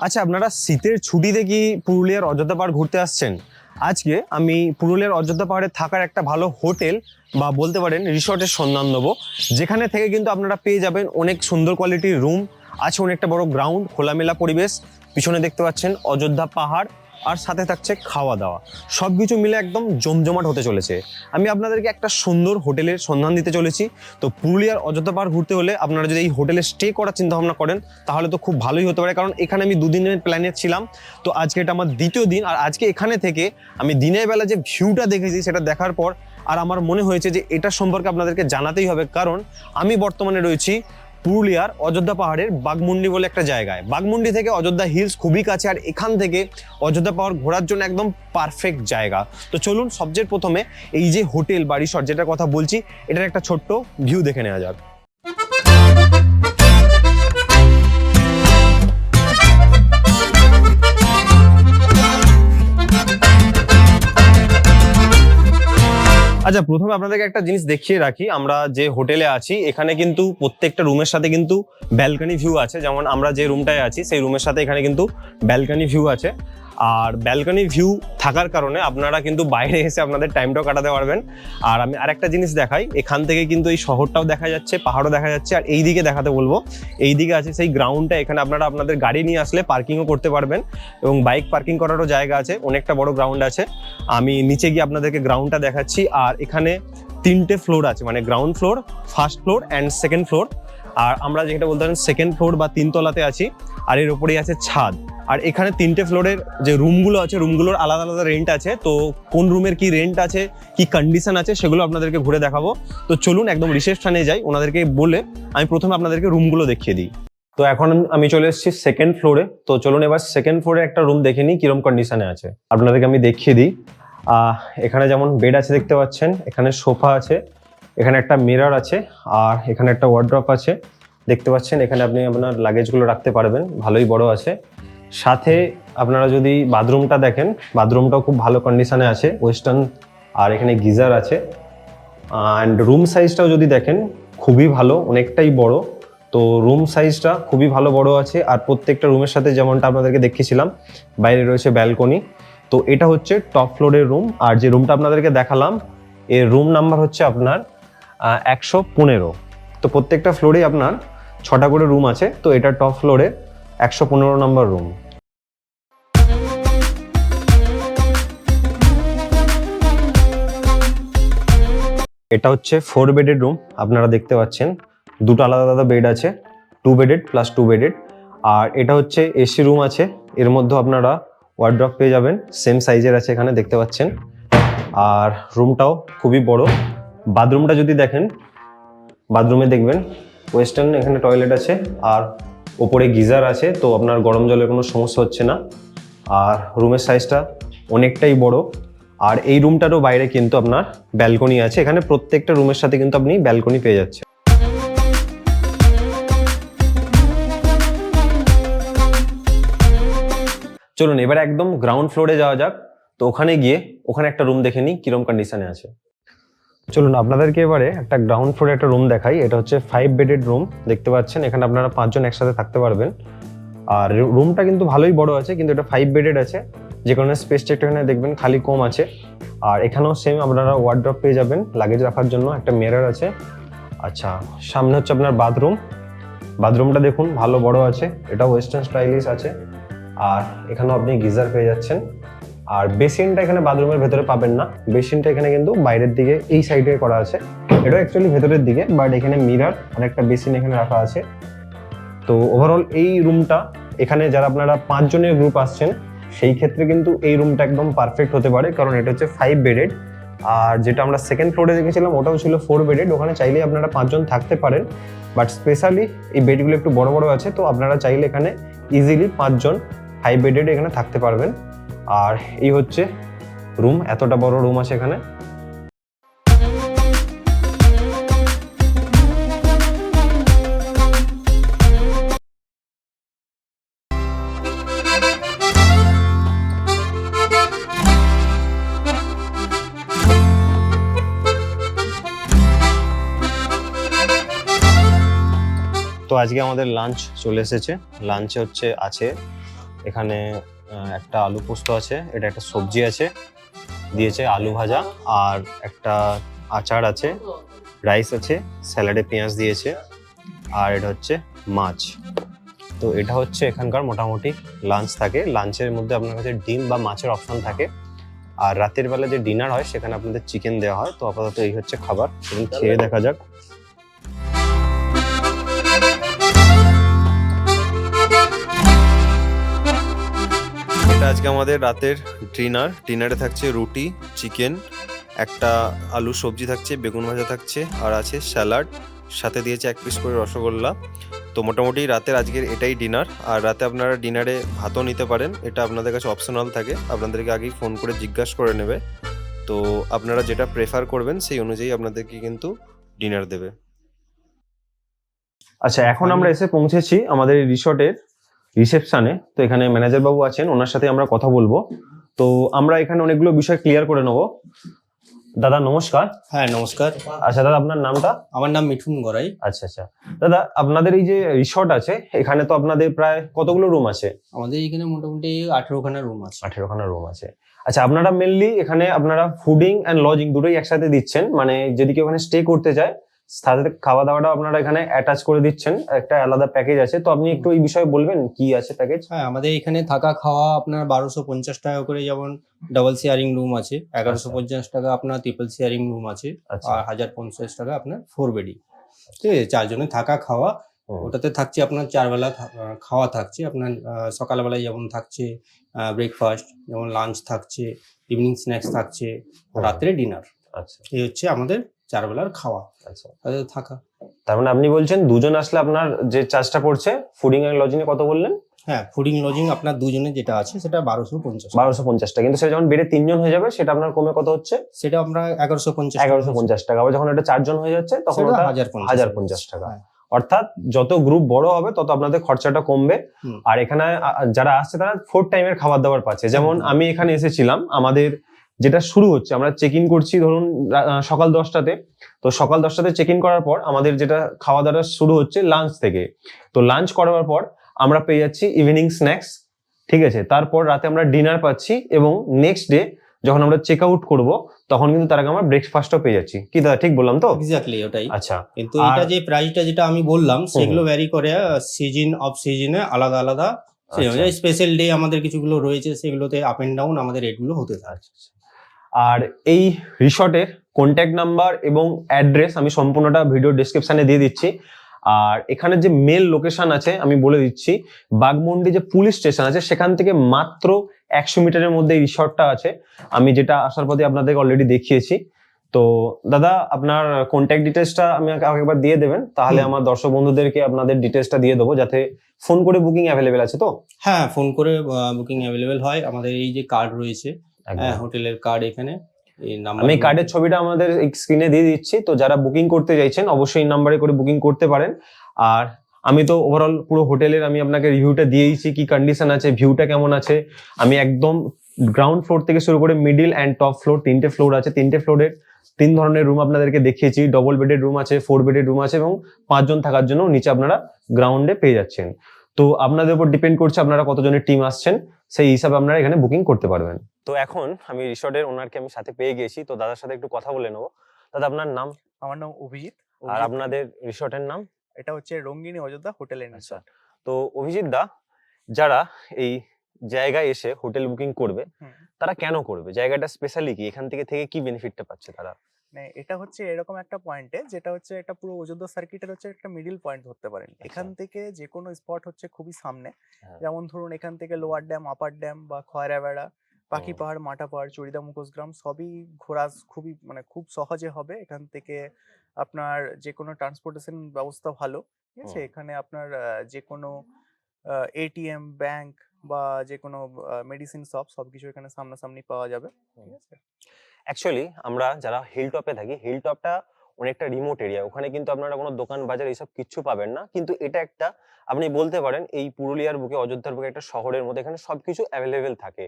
আচ্ছা আপনারা শীতের ছুটিতে কি পুরুলিয়ার অযোধ্যা পাহাড় ঘুরতে আসছেন? আজকে আমি পুরুলিয়ার অযোধ্যা পাহাড়ে থাকার একটা ভালো হোটেল বা বলতে পারেন রিসর্টের সন্ধান দেবো। যেখানে থেকে কিন্তু আপনারা পেয়ে যাবেন অনেক সুন্দর কোয়ালিটির রুম আছে অনেকটা বড় গ্রাউন্ড খোলামেলা পরিবেশ। পিছনে দেখতে পাচ্ছেন অযোধ্যা পাহাড়। আর সাথে থাকছে খাওয়া দাওয়া। সব কিছু মিলে একদম জমজমাট হতে চলেছে। আমি আপনাদেরকে একটা সুন্দর হোটেলের সন্ধান দিতে চলেছি। তো পুরুলিয়ার অযোধ্যা পাহাড় ঘুরতে হলে আপনারা যদি এই হোটেলে স্টে করার চিন্তা ভাবনা করেন, তাহলে তো খুব ভালোই হতে পারে। কারণ এখানে আমি দুদিনের প্ল্যানে ছিলাম। তো আজকে এটা আমার দ্বিতীয় দিন। আর আজকে এখানে থেকে আমি দিনের বেলা যে ভিউটা দেখেছি, সেটা দেখার পর আর আমার মনে হয়েছে যে এটা সম্পর্কে আপনাদেরকে জানাতেই হবে। কারণ আমি বর্তমানে রয়েছি পুরুলিয়ার অযোধ্যা পাহাড়ের বাগমুন্ডি বলে একটা জায়গায়। বাগমুন্ডি থেকে অযোধ্যা হিলস খুবই কাছে আর এখান থেকে অযোধ্যা পাহাড় ঘোরার জন্য একদম পারফেক্ট জায়গা। তো চলুন সবচেয়ে প্রথমে এই যে হোটেল বা রিসর্ট যেটার কথা বলছি, এটার একটা ছোট্ট ভিউ দেখে নেওয়া যাক। আচ্ছা প্রথমে আপনাদেরকে একটা জিনিস দেখিয়ে রাখি। আমরা যে হোটেলে আছি, এখানে কিন্তু প্রত্যেকটা রুমের সাথে কিন্তু ব্যালকনি ভিউ আছে। যেমন আমরা যে রুমটায় আছি, সেই রুমের সাথে এখানে কিন্তু ব্যালকনি ভিউ আছে। আর ব্যালকনি ভিউ থাকার কারণে আপনারা কিন্তু বাইরে এসে আপনাদের টাইমটাও কাটাতে পারবেন। আর আমি আরেকটা জিনিস দেখাই, এখান থেকে কিন্তু এই শহরটাও দেখা যাচ্ছে, পাহাড়ও দেখা যাচ্ছে, আর এই দিকে দেখাতে বলব এই দিকে আছে সেই গ্রাউন্ডটা এখানে আপনারা আপনাদের গাড়ি নিয়ে আসলে পার্কিংও করতে পারবেন এবং বাইক পার্কিং করারও জায়গা আছে, অনেকটা বড় গ্রাউন্ড আছে। আমি নিচে গিয়ে আপনাদেরকে গ্রাউন্ডটা দেখাচ্ছি, আর এখানে তিনটে ফ্লোর আছে মানে ground floor first floor and second floor আর আমরা যেটা বলতে পারেন সেকেন্ড ফ্লোর বা তিনতলাতে আছি, আর এর উপরেই আছে ছাদ। আর এখানে তিনটে ফ্লোরের যে রুমগুলো আছে রুমগুলোর আলাদা আলাদা রেন্ট আছে। তো কোন রুমের কি রেন্ট আছে, কি কন্ডিশন আছে, সেগুলো আপনাদেরকে ঘুরে দেখাবো। তো চলুন একদম রিসেপশনে যাই, ওনাদেরকে বলে আমি প্রথমে আপনাদেরকে রুমগুলো দেখিয়ে দিই। তো এখন আমি চলে এসেছি সেকেন্ড ফ্লোরে তো চলুন এবার সেকেন্ড ফ্লোরে একটা রুম দেখে নিই, কিরম কন্ডিশনে আছে। আপনাদেরকে আমি দেখিয়ে দিই। এখানে যেমন বেড আছে দেখতে পাচ্ছেন, এখানে সোফা আছে, এখানে একটা মিরর আছে, আর এখানে একটা ওয়ার্ড্রপ আছে। দেখতে পাচ্ছেন, এখানে আপনি আপনার লাগেজগুলো রাখতে পারবেন, ভালোই বড় আছে। সাথে আপনারা যদি বাথরুমটা দেখেন, বাথরুমটাও খুব ভালো কন্ডিশনে আছে ওয়েস্টার্ন আর এখানে গিজার আছে। অ্যান্ড রুম সাইজটাও যদি দেখেন, খুবই ভালো, অনেকটাই বড়। তো রুম সাইজটা খুবই ভালো বড় আছে, আর প্রত্যেকটা রুমের সাথে যেমনটা আপনাদেরকে দেখিয়েছিলাম, বাইরে রয়েছে ব্যালকনি তো এটা হচ্ছে টপ ফ্লোরের রুম আর যে রুমটা আপনাদেরকে দেখালাম, এর রুম নাম্বার হচ্ছে আপনার একশো পনেরো। তো প্রত্যেকটা ফ্লোরে আপনার ছটা করে রুম আছে, তো এটা টপ ফ্লোরে একশো পনেরো নম্বর রুম এটা হচ্ছে ফোর বেডেড রুম আপনারা দেখতে পাচ্ছেন। দুটো আলাদা আলাদা বেড আছে two bedded plus two bedded আর এটা হচ্ছে এসি রুম আছে, এর মধ্যে আপনারা ওয়ার্ড্রপ পেয়ে যাবেন সেম সাইজের আছে এখানে, দেখতে পাচ্ছেন। আর রুমটাও খুবই বড়। বাথরুমটা যদি দেখেন, বাথরুমে দেখবেন ওয়েস্টার্ন এখানে টয়লেট আছে, আর ওপরে গিজার আছে, তো আপনার গরম জলের কোনো সমস্যা হচ্ছে না। আর রুমের সাইজটা অনেকটাই বড়। আর এই রুমটারও বাইরে কিন্তু আপনার ব্যালকনি আছে। এখানে প্রত্যেকটা রুমের সাথে কিন্তু আপনি ব্যালকনি পেয়ে যাচ্ছেন। চলুন, এবার একদম গ্রাউন্ড ফ্লোরে যাওয়া যাক। তো ওখানে গিয়ে ওখানে একটা রুম দেখে নিই, কিরম কন্ডিশনে আছে। চলুন, আপনাদেরকে এবারে একটা গ্রাউন্ড ফ্লোরে একটা রুম দেখাই। এটা হচ্ছে ফাইভ বেডেড রুম দেখতে পাচ্ছেন? এখানে আপনারা পাঁচজন একসাথে থাকতে পারবেন। আর রুমটা কিন্তু ভালোই বড় আছে, কিন্তু এটা ফাইভ বেডেড আছে। যে কারণে স্পেসটা একটু এখানে দেখবেন, খালি কম আছে। আর এখানেও সেম আপনারা ওয়ার্ড্রপ পেয়ে যাবেন। লাগেজ রাখার জন্য একটা মিরর আছে। আচ্ছা সামনে হচ্ছে আপনার বাথরুম বাথরুমটা দেখুন, ভালো বড় আছে। এটা ওয়েস্টার্ন স্টাইলিশ আছে। আর এখানেও আপনি গিজার পেয়ে যাচ্ছেন। আর বেসিনটা এখানে বাথরুমের ভেতরে পাবেন না। বেসিনটা এখানে কিন্তু বাইরের দিকে, এই সাইডে করা আছে। এটা অ্যাকচুয়ালি ভেতরের দিকে বাট এখানে মিরার অনেকটা বেসিন এখানে রাখা আছে। তো ওভারঅল এই রুমটা এখানে যারা আপনারা পাঁচজনের গ্রুপ আসছেন সেই ক্ষেত্রে কিন্তু এই রুমটা একদম পারফেক্ট হতে পারে, কারণ এটা হচ্ছে ফাইভ বেডেড আর যেটা আমরা সেকেন্ড ফ্লোরে দেখেছিলাম, ওটাও ছিল ফোর বেডেড ওখানে চাইলে আপনারা পাঁচজন থাকতে পারেন। বাট স্পেশালি এই বেডগুলো একটু বড় বড় আছে, তো আপনারা চাইলে এখানে ইজিলি পাঁচজন ফাইভ বেডেড এখানে থাকতে পারবেন। আর এই হচ্ছে রুম এতটা বড় রুম আছে এখানে। আজকে আমাদের লাঞ্চ চলে এসেছে। লাঞ্চে হচ্ছে আছে, এখানে একটা আলু পোস্ত আছে, এটা একটা সবজি আছে, দিয়েছে আলু ভাজা, আর একটা আচার আছে রাইস আছে স্যালাডে পেঁয়াজ দিয়েছে, আর এটা হচ্ছে মাছ। তো এটা হচ্ছে এখানকার মোটামুটি লাঞ্চ থাকে। লাঞ্চের মধ্যে আপনার কাছে ডিম বা মাছের অপশন থাকে। আর রাতের বেলা যে ডিনার হয়, সেখানে আপনাদের চিকেন দেওয়া হয়। তো আপাতত এই হচ্ছে খাবার। খেয়ে দেখা যাক। এটা আজকে আমাদের রাতের ডিনার। ডিনারে থাকছে রুটি, চিকেন, একটা আলু সবজি থাকছে, বেগুন ভাজা থাকছে, আর আছে স্যালাড। সাথে দিয়েছে এক পিস করে রসগোল্লা। তো মোটামুটি রাতের আজকের এটাই ডিনার। আর রাতে আপনারা ডিনারে ভাতও নিতে পারেন। এটা আপনাদের কাছে অপশনাল থাকে। আপনাদেরকে আগেই ফোন করে জিজ্ঞাসা করে নেবে। তো আপনারা যেটা প্রেফার করবেন, সেই অনুযায়ী আপনাদেরকে কিন্তু ডিনার দেবে। আচ্ছা এখন আমরা এসে পৌঁছেছি আমাদের রিসর্টের। রিসেপশনে তো এখানে ম্যানেজার বাবু আছেন ওনার সাথে আমরা কথা বলব। তো আমরা এখানে অনেকগুলো বিষয় ক্লিয়ার করে নেব। দাদা নমস্কার। হ্যাঁ নমস্কার। আচ্ছা দাদা আপনার নামটা? আমার নাম মিঠুন গড়াই। আচ্ছা আচ্ছা। দাদা আপনাদের এই যে রিসর্ট আছে এখানে তো আপনাদের প্রায় কতগুলো রুম আছে? আমাদের এখানে মোটামুটি আঠেরোখানা রুম আছে। আঠেরোখানা রুম আছে। আচ্ছা আপনারা মেনলি এখানে আপনারা ফুডিং অ্যান্ড লজিং দুটোই একসাথে দিচ্ছেন মানে যদি কেউ ওখানে স্টে করতে চায় সাথে খাওয়া দাওয়াটা আপনারা এখানে অ্যাটাচ করে দিচ্ছেন। একটা আলাদা প্যাকেজ আছে। তো আপনি একটু এই বিষয়ে বলবেন কি আছে প্যাকেজ হ্যাঁ আমাদের এখানে থাকা খাওয়া আপনার বারোশো পঞ্চাশ টাকা করে যেমন ডাবল শেয়ারিং রুম আছে এগারোশো পঞ্চাশ টাকা আপনার ট্রিপল শেয়ারিং রুম আছে আচ্ছা। আর হাজার পঞ্চাশ টাকা আপনার ফোর বেডি ঠিক আছে চারজনে থাকা খাওয়া ওটাতে থাকছে আপনার চার বেলা খাওয়া থাকছে আপনার সকালবেলায় যেমন থাকছে ব্রেকফাস্ট যেমন লাঞ্চ থাকছে ইভিনিং স্ন্যাক্স থাকছে রাত্রে ডিনার আচ্ছা। এই হচ্ছে আমাদের চার বেলার খাওয়া আচ্ছা। তাদের থাকা। তার মানে আপনি বলছেন দুজন আসলে আপনার যে চার্জটা পড়ছে ফুডিং এন্ড লজিং এ কত বললেন? হ্যাঁ ফুডিং লজিং আপনার দুজনে যেটা আছে সেটা বারোশো পঞ্চাশ। বারোশো পঞ্চাশ টাকা কিন্তু সেটা যখন বেড়ে তিনজন হয়ে যাবে সেটা আপনার কমে কত হচ্ছে? সেটা আমরা এগারোশো পঞ্চাশ। এগারোশো পঞ্চাশ টাকা আবার যখন এটা চারজন হয়ে যাচ্ছে তখন হাজার হাজার পঞ্চাশ টাকা। হ্যাঁ। অর্থাৎ যত গ্রুপ বড় হবে তত আপনাদের খরচাটা কমবে। আর এখানে যারা আসছে তারা ফোর টাইমের খাবার দাবার পাচ্ছে। যেমন আমি এখানে এসেছিলাম আমাদের যেটা শুরু হচ্ছে আমরা চেক ইন করছি ধরুন সকাল দশটাতে। তো সকাল দশটাতে চেক ইন করার পর আমাদের যেটা খাওয়া দাওয়া শুরু হচ্ছে লাঞ্চ থেকে। তো লাঞ্চ করার পর আমরা পেয়ে যাচ্ছি ইভিনিং স্ন্যাক্স ঠিক আছে? তারপর রাতে আমরা ডিনার পাচ্ছি এবং নেক্সট ডে যখন আমরা চেক আউট করব তখন কিন্তু তার আগে আমরা ব্রেকফাস্টও পেয়ে যাচ্ছি। কি দাদা ঠিক বললাম তো? এক্স্যাক্টলি ওটাই। আচ্ছা কিন্তু এটা যে প্রাইসটা যেটা আমি বললাম সেগুলো ভ্যারি করে সিজন অফ সিজনে আলাদা আলাদা। আচ্ছা। স্পেশাল ডে আমাদের কিছুগুলো রয়েছে সেগুলোতে আপ এন্ড ডাউন আমাদের রেটগুলো হতে থাকে। আচ্ছা আচ্ছা। আর এই রিসর্টের কন্ট্যাক্ট নাম্বার এবং অ্যাড্রেস আমি সম্পূর্ণটা ভিডিও ডিসক্রিপশনে দিয়ে দিচ্ছি। আর এখানে যে মেল লোকেশন আছে আমি বলে দিচ্ছি বাগমন্ডি যে পুলিশ স্টেশন আছে সেখান থেকে মাত্র একশো মিটারের মধ্যে এই রিসর্টটা আছে। আমি যেটা আসার পথে আপনাদেরকে অলরেডি দেখিয়েছি। তো দাদা আপনার কন্ট্যাক্ট ডিটেলসটা আমি আমাকে একবার দিয়ে দেবেন তাহলে আমার দর্শক বন্ধুদেরকে আপনাদের ডিটেলসটা দিয়ে দেবো যাতে ফোন করে বুকিং অ্যাভেলেবেল আছে তো? হ্যাঁ ফোন করে বুকিং অ্যাভেলেবেল হয়। আমাদের এই যে কার্ড রয়েছে। হ্যাঁ হোটেলের কার্ড এখানে। আমি কার্ডের ছবিটা আমাদের স্ক্রিনে দিয়ে দিচ্ছি। তো যারা বুকিং করতে চাইছেন অবশ্যই এই নাম্বারে করে বুকিং করতে পারেন। আর আমি তো ওভারঅল পুরো হোটেলের আমি আপনাকে রিভিউটা দিয়েইছি কি কন্ডিশন আছে ভিউটা কেমন আছে। আমি একদম গ্রাউন্ড ফ্লোর থেকে শুরু করে মিডিল অ্যান্ড টপ ফ্লোর তিনটে ফ্লোর আছে। তিনটে ফ্লোরের তিন ধরনের রুম আপনাদেরকে দেখিয়েছি। ডবল বেডের রুম আছে ফোর বেডের রুম আছে এবং পাঁচজন থাকার জন্য নিচে আপনারা গ্রাউন্ডে পেয়ে যাচ্ছেন। তো আপনাদের উপর ডিপেন্ড করছে আপনারা কতজনের টিম আসছেন সেই হিসাবে আপনারা এখানে বুকিং করতে পারবেন। তো এখন আমি রিসর্টের ওনারকে আমি সাথে পেয়ে গেছি তো দাদার সাথে একটু কথা বলে নেব। দাদা আপনার নাম? আমার নাম অভিজিৎ। আর আপনাদের রিসর্টের নাম? এটা হচ্ছে রঙ্গিনী অযোধ্যা হোটেল এন্ড আচ্ছা। তো অভিজিৎ দা যারা এই জায়গায় এসে হোটেল বুকিং করবে তারা কেন করবে? জায়গাটা স্পেশালি কি? এখান থেকে থেকে কি বেনিফিটটা পাচ্ছে তারা? মানে এটা হচ্ছে এরকম একটা পয়েন্টে যেটা হচ্ছে একটা পুরো অযোধ্যা সার্কিটের হচ্ছে একটা মিডিল পয়েন্ট ধরতে পারেন। এখান থেকে যে কোনো স্পট হচ্ছে খুবই সামনে। হ্যাঁ। যেমন ধরুন এখান থেকে লোয়ার ড্যাম আপার ড্যাম বা খয়রাবেড়া পাখি পাহাড় মাটা পাহাড় চড়িদা মুখোশগ্রাম সবই ঘোরা খুবই মানে খুব সহজে হবে। এখান থেকে আপনার যে কোনো ট্রান্সপোর্টেশন ব্যবস্থা ভালো। ঠিক আছে? এখানে আপনার যে কোনো এটিএম ব্যাংক বা যে কোনো মেডিসিন শপ সবকিছু এখানে সামনাসামনি পাওয়া যাবে ঠিক আছে? অ্যাকচুয়ালি আমরা যারা হিল টপে থাকি হিল টপটা অনেকটা রিমোট এরিয়া ওখানে কিন্তু আপনারা কোনো দোকান বাজার এইসব কিচ্ছু পাবেন না। কিন্তু এটা একটা আপনি বলতে পারেন এই পুরুলিয়ার বুকে অযোধ্যার বুকে একটা শহরের মধ্যে এখানে সবকিছু অ্যাভেলেবেল থাকে।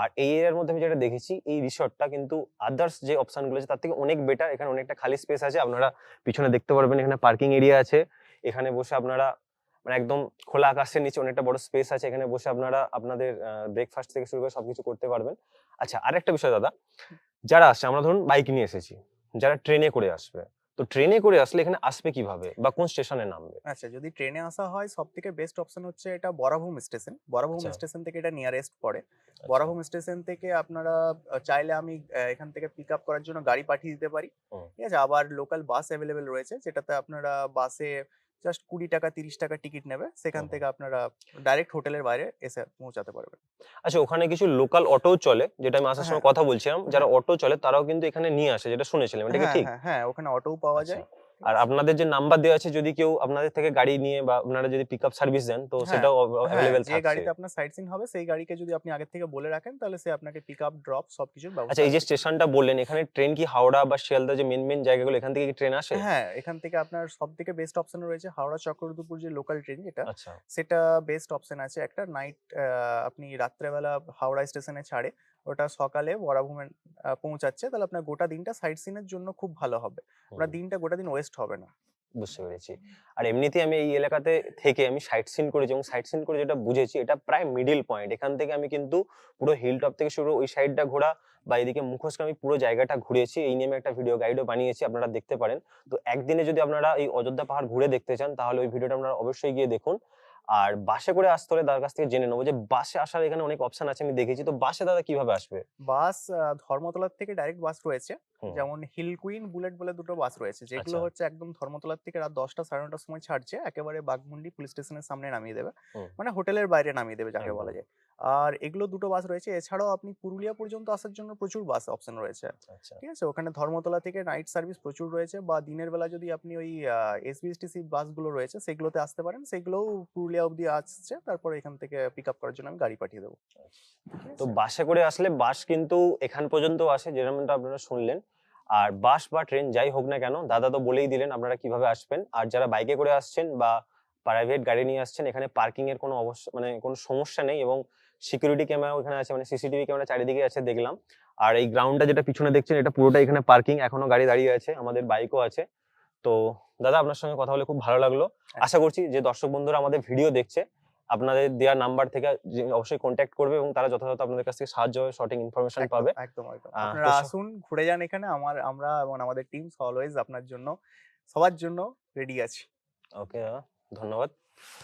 আর এই এরিয়ার মধ্যে আমি যেটা দেখেছি এই রিসর্টটা কিন্তু আদার্স যে অপশনগুলো আছে তার থেকে অনেক বেটার এখানে অনেকটা খালি স্পেস আছে। আপনারা পিছনে দেখতে পারবেন এখানে পার্কিং এরিয়া আছে। এখানে বসে আপনারা মানে একদম খোলা আকাশের নিচে অনেকটা বড় স্পেস আছে এখানে বসে আপনারা আপনাদের ব্রেকফাস্ট থেকে শুরু করে সবকিছু করতে পারবেন। আচ্ছা আরেকটা বিষয় দাদা যারা আসছে আমরা ধরুন বাইক নিয়ে এসেছি যারা ট্রেনে করে আসবে তো ট্রেনে করে আসলে এখানে আসবে কীভাবে বা কোন স্টেশনে নামবে? আচ্ছা যদি ট্রেনে আসা হয় সব থেকে বেস্ট অপশন হচ্ছে এটা বরাভূম স্টেশন বরাভূম আচ্ছা। স্টেশন থেকে এটা নিয়ারেস্ট পড়ে। বরাভূম স্টেশন থেকে আপনারা চাইলে আমি এখান থেকে পিক আপ করার জন্য গাড়ি পাঠিয়ে দিতে পারি। ঠিক আছে আবার লোকাল বাস অ্যাভেলেবেল রয়েছে যেটাতে আপনারা বাসে জাস্ট কুড়ি টাকা তিরিশ টাকা টিকিট নেবে। সেখান থেকে আপনারা ডাইরেক্ট হোটেলের বাইরে এসে পৌঁছাতে পারবেন। আচ্ছা ওখানে কিছু লোকাল অটো চলে যেটা আমি আসার সময় হ্যাঁ। কথা বলছিলাম। যারা অটো চলে তারাও কিন্তু এখানে নিয়ে আসে যেটা শুনেছিলাম। এটা কি হ্যাঁ ঠিক? হ্যাঁ হ্যাঁ ওখানে অটোও পাওয়া আচ্ছা। যায়। আর আপনাদের যে নাম্বার দেওয়া আছে যদি কেউ আপনাদের থেকে গাড়ি নিয়ে বা আপনারা যদি পিক আপ সার্ভিস দেন তো হ্যাঁ, সেটাও হ্যাঁ, অ্যাভেলেবেল যে থাকছে। গাড়িতে আপনার সাইট সিন হবে সেই গাড়িকে যদি আপনি আগে থেকে বলে রাখেন তাহলে সে আপনাকে পিক আপ ড্রপ সবকিছুর ব্যবস্থা আচ্ছা এই যে স্টেশনটা বললেন এখানে ট্রেন কি হাওড়া বা শিয়ালদা যে মেন মেন জায়গাগুলো এখান থেকে কি ট্রেন আসে? হ্যাঁ এখান থেকে আপনার সব থেকে বেস্ট অপশন রয়েছে হাওড়া চক্রধরপুর যে লোকাল ট্রেন যেটা আচ্ছা। সেটা বেস্ট অপশন আছে একটা। নাইট আপনি রাত্রেবেলা হাওড়া স্টেশনে ছাড়ে। ওটা সকালে বরাভূমে পৌঁছাচ্ছে তাহলে আপনার গোটা দিনটা সাইট সিনের জন্য খুব ভালো হবে। আপনার দিনটা গোটা দিন ওয়েস্ট হবে না। বুঝতে পেরেছি। আর এমনিতেই আমি এই এলাকাতে থেকে আমি সাইট সিন করেছি এবং সাইট সিন করে যেটা বুঝেছি এটা প্রায় মিডিল পয়েন্ট এখান থেকে আমি কিন্তু পুরো হিল টপ থেকে শুরু ওই সাইডটা ঘোরা বা এদিকে মুখোশকে আমি পুরো জায়গাটা ঘুরেছি। এই নিয়ে আমি একটা ভিডিও গাইডও বানিয়েছি আপনারা দেখতে পারেন। তো একদিনে যদি আপনারা এই অযোধ্যা পাহাড় ঘুরে দেখতে চান তাহলে ওই ভিডিওটা আপনারা অবশ্যই গিয়ে দেখুন। আর বাসে করে আসতে হলে তার কাছ থেকে জেনে নেব যে বাসে আসার এখানে অনেক অপশন আছে আমি দেখেছি। তো বাসে দাদা কীভাবে আসবে? বাস ধর্মতলার থেকে ডাইরেক্ট বাস রয়েছে। যেমন হিল কুইন বুলেট বলে দুটো বাস রয়েছে। যেগুলো আচ্ছা। হচ্ছে একদম ধর্মতলার থেকে রাত দশটা সাড়ে নটার সময় ছাড়ছে। একেবারে বাঘমুন্ডি পুলিশ স্টেশনের সামনে নামিয়ে দেবে। মানে হোটেলের বাইরে নামিয়ে দেবে যাকে বলা যায়। আর এগুলো দুটো বাস রয়েছে। এছাড়াও আপনি পুরুলিয়া পর্যন্ত আসার জন্য প্রচুর বাস অপশন রয়েছে। আচ্ছা। ঠিক আছে? ওখানে ধর্মতলা থেকে নাইট সার্ভিস প্রচুর রয়েছে বা দিনের বেলা যদি আপনি ওই এসবিএসটিসি বাসগুলো রয়েছে সেগুলোতে আসতে পারেন। সেগুলোও পুরুলিয়া অবধি আসছে। তারপর এখান থেকে পিক আপ করার জন্য আমি গাড়ি পাঠিয়ে দেবো। তো বাসে করে আসলে বাস কিন্তু এখান পর্যন্ত আসে যেরকমটা আপনারা শুনলেন। আর বাস বা ট্রেন যাই হোক না কেন দাদা তো বলেই দিলেন আপনারা কীভাবে আসবেন। আর যারা বাইকে করে আসছেন বা প্রাইভেট গাড়ি নিয়ে আসছেন এখানে পার্কিং এর কোনো অবশ্য মানে কোনো সমস্যা নেই এবং সিকিউরিটি ক্যামেরা ওখানে আছে মানে সিসিটিভি ক্যামেরা চারিদিকে আছে দেখলাম। আর এই গ্রাউন্ডটা যেটা পিছনে দেখছেন এটা পুরোটা এখানে পার্কিং এখনও গাড়ি দাঁড়িয়ে আছে আমাদের বাইকও আছে। তো দাদা আপনার সঙ্গে কথা বলে খুব ভালো লাগল। আশা করছি যে দর্শক বন্ধুরা আমাদের ভিডিও দেখছে আপনাদের দেওয়া নাম্বার থেকে অবশ্যই কন্ট্যাক্ট করবে এবং তারা যথাযথ আপনাদের কাছ থেকে সাহায্য সঠিক ইনফরমেশন পাবে। একদম একদম। আপনারা আসুন ঘুরে যান এখানে। আমার আমরা এবং আমাদের টিম অলওয়েজ আপনার জন্য সবার জন্য রেডি আছি। ওকে ধন্যবাদ।